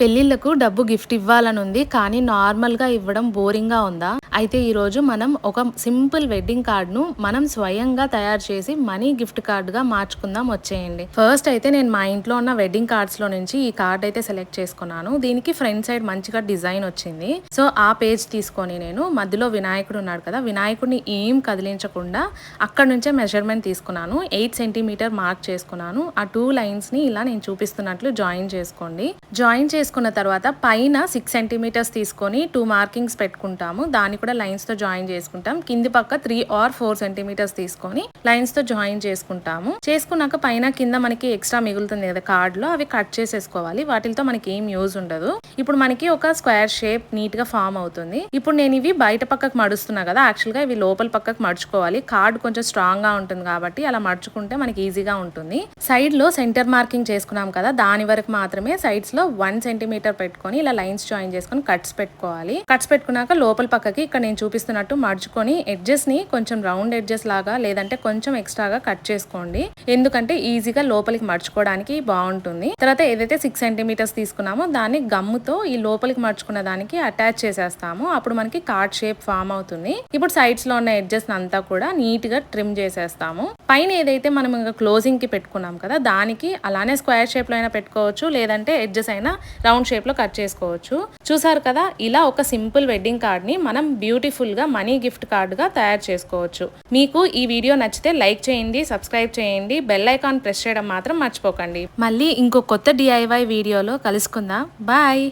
పెళ్ళిళ్ళకు డబ్బు గిఫ్ట్ ఇవ్వాలని ఉంది కానీ నార్మల్గా ఇవ్వడం బోరింగ్గా ఉందా? అయితే ఈరోజు మనం ఒక సింపుల్ వెడ్డింగ్ కార్డును మనం స్వయంగా తయారు చేసి మనీ గిఫ్ట్ కార్డుగా మార్చుకుందాం వచ్చేయండి. ఫస్ట్ అయితే నేను మా ఇంట్లో ఉన్న వెడ్డింగ్ కార్డ్స్లో నుంచి ఈ కార్డ్ అయితే సెలెక్ట్ చేసుకున్నాను. దీనికి ఫ్రంట్ సైడ్ మంచిగా డిజైన్ వచ్చింది. సో ఆ పేజ్ తీసుకొని నేను మధ్యలో వినాయకుడు ఉన్నాడు కదా వినాయకుడిని ఏం కదిలించకుండా అక్కడ నుంచే మెజర్మెంట్ తీసుకున్నాను. ఎయిట్ సెంటీమీటర్ మార్క్ చేసుకున్నాను. ఆ టూ లైన్స్ని ఇలా నేను చూపిస్తున్నట్లు జాయిన్ చేసుకోండి. జాయిన్ చేసుకున్న తర్వాత పైన సిక్స్ సెంటీమీటర్స్ తీసుకొని టూ మార్కింగ్స్ పెట్టుకుంటాము. దాన్ని కూడా లైన్స్తో జాయిన్ చేసుకుంటాం. కింది పక్క త్రీ ఆర్ ఫోర్ సెంటీమీటర్స్ తీసుకొని లైన్స్తో జాయిన్ చేసుకుంటాము. చేసుకున్నాక పైన కింద మనకి ఎక్స్ట్రా మిగులుతుంది కదా కార్డ్లో అవి కట్ చేసేసుకోవాలి. వాటితో మనకి ఏం యూజ్ ఉండదు. ఇప్పుడు మనకి ఒక స్క్వేర్ షేప్ నీట్గా ఫామ్ అవుతుంది. ఇప్పుడు నేను ఇవి బయట పక్కకు మడుస్తున్నా కదా యాక్చువల్గా ఇవి లోపల పక్కకు మడుచుకోవాలి. కార్డ్ కొంచెం స్ట్రాంగ్గా ఉంటుంది కాబట్టి అలా మడుచుకుంటే మనకి ఈజీగా ఉంటుంది. సైడ్లో సెంటర్ మార్కింగ్ చేసుకున్నాం కదా దాని వరకు మాత్రమే సైడ్స్లో వన్ సెంటీమీటర్ పెట్టుకొని ఇలా లైన్స్ జాయిన్ చేసుకొని కట్స్ పెట్టుకోవాలి. కట్స్ పెట్టుకున్నాక లోపల పక్కకి ఇక్కడ నేను చూపిస్తున్నట్టు మడుచుకొని ఎడ్జెస్ని కొంచెం రౌండ్ ఎడ్జెస్ లాగా లేదంటే కొంచెం ఎక్స్ట్రాగా కట్ చేసుకోండి. ఎందుకంటే ఈజీగా లోపలికి మడుచుకోవడానికి బాగుంటుంది. తర్వాత ఏదైతే సిక్స్ సెంటీమీటర్స్ తీసుకున్నామో దాన్ని గమ్ముతో ఈ లోపలికి మడుచుకున్న దానికి అటాచ్ చేసేస్తాము. అప్పుడు మనకి కార్డ్ షేప్ ఫామ్ అవుతుంది. ఇప్పుడు సైడ్స్లో ఉన్న ఎడ్జెస్ అంతా కూడా నీట్గా ట్రిమ్ చేసేస్తాము. పైన ఏదైతే మనం ఇంకా క్లోజింగ్కి పెట్టుకున్నాం కదా దానికి అలానే స్క్వేర్ షేప్లో అయినా పెట్టుకోవచ్చు. లేదంటే ఎడ్జెస్ అయినా రౌండ్ షేప్లో కట్ చేసుకోవచ్చు. చూసారు కదా ఇలా ఒక సింపుల్ వెడ్డింగ్ కార్డ్ని మనం బ్యూటిఫుల్గా మనీ గిఫ్ట్ కార్డుగా తయారు చేసుకోవచ్చు. మీకు ఈ వీడియో నచ్చితే లైక్ చేయండి సబ్స్క్రైబ్ చేయండి బెల్ ఐకాన్ ప్రెస్ చేయడం మాత్రం మర్చిపోకండి. మళ్ళీ ఇంకో కొత్త డిఐవై వీడియోలో కలుసుకుందాం. బాయ్!